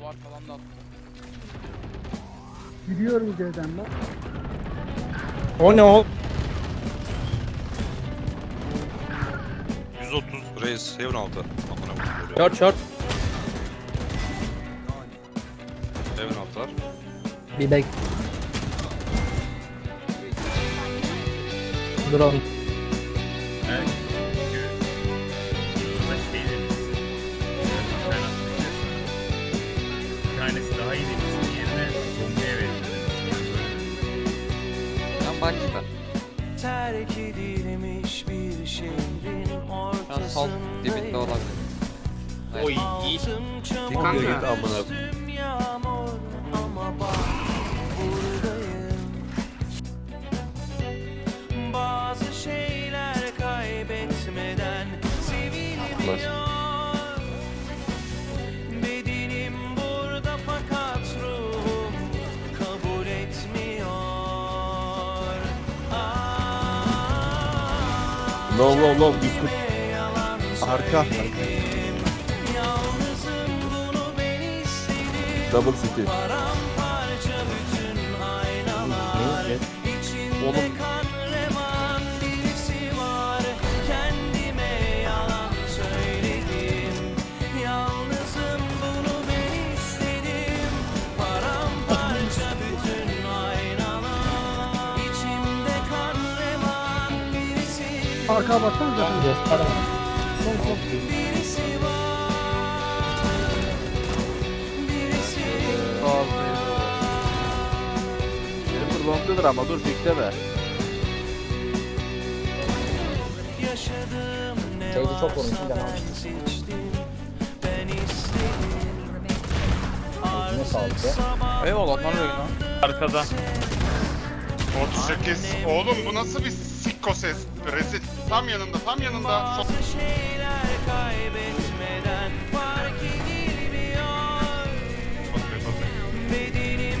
Duvar falan da attı. Gidiyorum C'den ben. O ne o? 130 Reis Heaven altı. Amına koyayım. Short short. Heaven altı var. Bir bek. Drone. Başla. terk edilmiş bir şehrin Ben sol dibinde olabilir. Oy iyi. Kanka. bak buradayım. Bazı şeyler kaybetmeden sevilmiyor. Low low low. Disco. yalan Arka. İstedim Double city. Oğlum. Zaten. Sol sol. Birisi var Birisi Dur bombadır ama dur bekleme. Şeydi çok varsa vurmuş, bir de ben istedim Ne sağlık ya. Eyvallah lan Reyna. Arkada. 38. Oğlum bu nasıl bir sikko ses? Rezil. Tam yanında, tam yanında. Sol- Bazı şeyler kaybetmeden fark edilmiyor Bedenim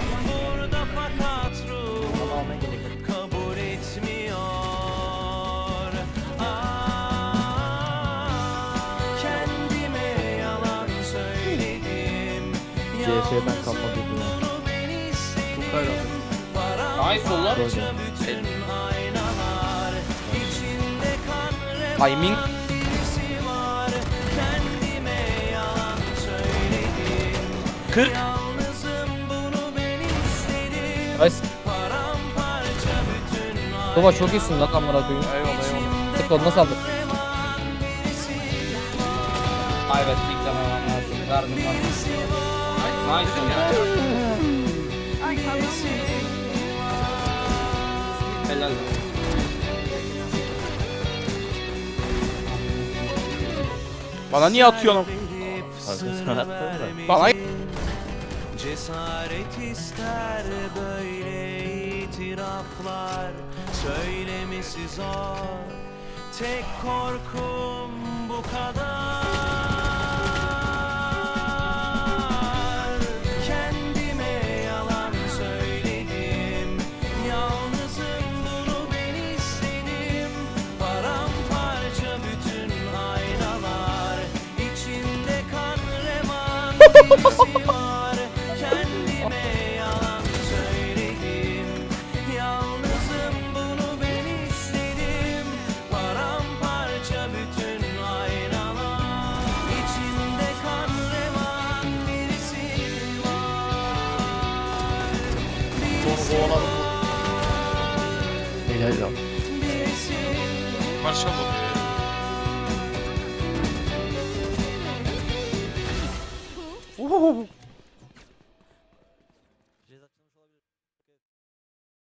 Timing. birisi var Kendime yalan söyledim 40. Yalnızım bunu ben istedim Nice. Baba çok iyisin lan amına koyayım. Eyvallah eyvallah. Tık koluna saldır. Ay evet beklememem lazım. Verdim lan. Nice ya. Helal. Bana niye atıyorsun? Bana Cesaret ister böyle itiraflar. Söylemesi zor. Tek korkum bu kadar Helal lan. Marşa bakıyor. Whoa.